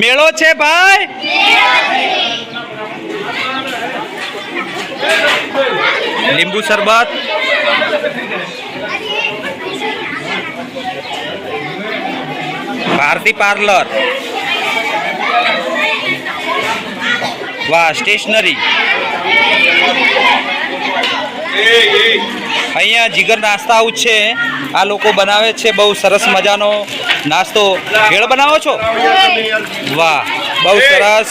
મેળો છે ભાઈ? લીંબુ શરબત. ભારતી પાર્લર. વાહ, સ્ટેશનરી. અહીંયા જીગર નાસ્તા આવું છે. આ લોકો બનાવે છે, બહુ સરસ મજાનો. નાસ્તો ભેળ બનાવો છો? વાહ, બહુ સરસ.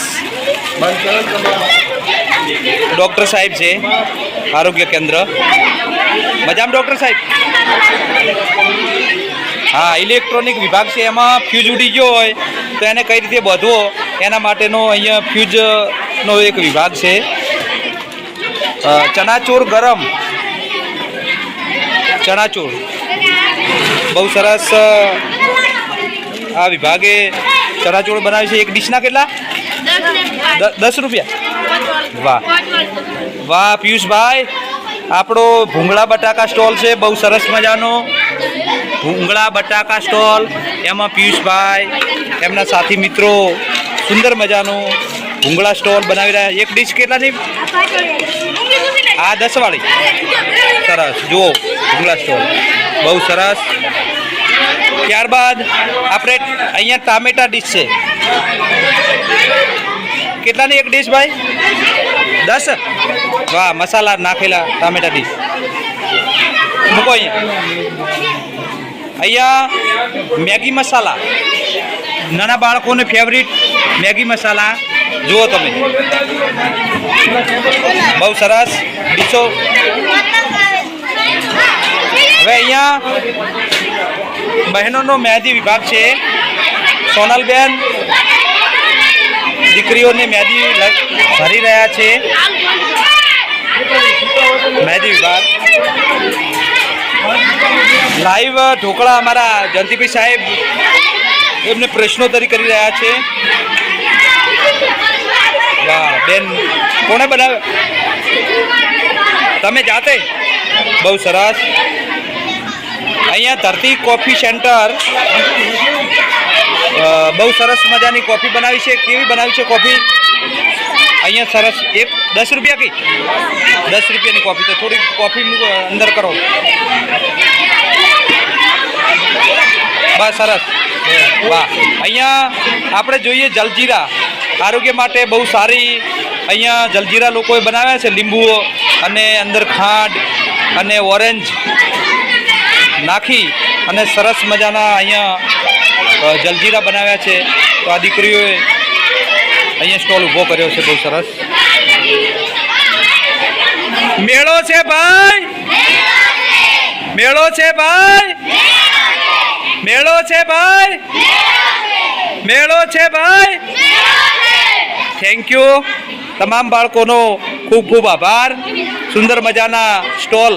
ડૉક્ટર સાહેબ છે, આરોગ્ય કેન્દ્ર. મજામાં ડૉક્ટર સાહેબ? હા, ઇલેક્ટ્રોનિક વિભાગ છે, એમાં ફ્યુઝ ઉડી ગયો હોય તો એને કઈ રીતે બધવો? એના માટેનો અહીંયા ફ્યુઝનો એક વિભાગ છે. ચણાચૂર ગરમ. ચણાચૂર. બહુ સરસ આ વિભાગે ચણાચોળ બનાવ્યું છે. એક ડીશના કેટલા? દસ રૂપિયા. વાહ. વાહ પિયુષભાઈ. આપણો ભૂંગળા બટાકા સ્ટોલ છે. બહુ સરસ મજાનો. ભૂંગળા બટાકા સ્ટોલ. એમાં પિયુષભાઈ એમના સાથી મિત્રો સુંદર મજાનો ભૂંગળા સ્ટોલ બનાવી રહ્યા એક ડીશ કેટલાની? આ દસવાળી. સરસ. જુઓ ભૂંગળા સ્ટોલ. બહુ સરસ. ત્યારબાદ આપણે અહીંયા ટામેટા ડીશ છે. કેટલાની એક ડીશ ભાઈ? દસ? વાહ, મસાલા નાખેલા ટામેટા ડીશ મૂકો અહીંયા. અહીંયા મેગી મસાલા. નાના બાળકોને ફેવરિટ મેગી મસાલા. જુઓ તમે. બહુ સરસ. ડીશો હવે અહીંયા બહેનોનો મહેંદી વિભાગ છે. સોનલબેન દીકરીઓને મહેંદી ભરી રહ્યા છે. મહેંદી વિભાગ. લાઈવ ઢોકળા અમારા જયંતિભાઈ સાહેબ એમને પ્રશ્નોત્તરી કરી રહ્યા છે. વાહ, બેન, કોણે બનાવ્યો? તમે જાતે? બહુ સરસ. અહીંયા ધરતી કોફી સેન્ટર બહુ સરસ મજાની કોફી બનાવી છે. કેવી બનાવી છે કોફી? અહીંયા સરસ, એક દસ રૂપિયા કઈ? દસ રૂપિયાની કોફી. તો થોડી કોફી અંદર કરો. બસ, સરસ. વાહ. અહીંયા આપણે જોઈએ જલજીરા. આરોગ્ય માટે બહુ સારી અહીંયા જલજીરા લોકોએ બનાવ્યા છે, લીંબુઓ અને અંદર ખાંડ અને ઓરેન્જ. નાખી અને સરસ મજાના અહીંયા જલજીરા બનાવ્યા છે. તો આ દીકરીઓએ અહીંયા સ્ટોલ ઊભો કર્યો છે બહુ સરસ. મેળો છે ભાઈ. મેળો છે ભાઈ. મેળો છે ભાઈ. મેળો છે ભાઈ. થેન્ક યુ તમામ બાળકોનો ખૂબ ખૂબ આભાર. સુંદર મજાના સ્ટોલ.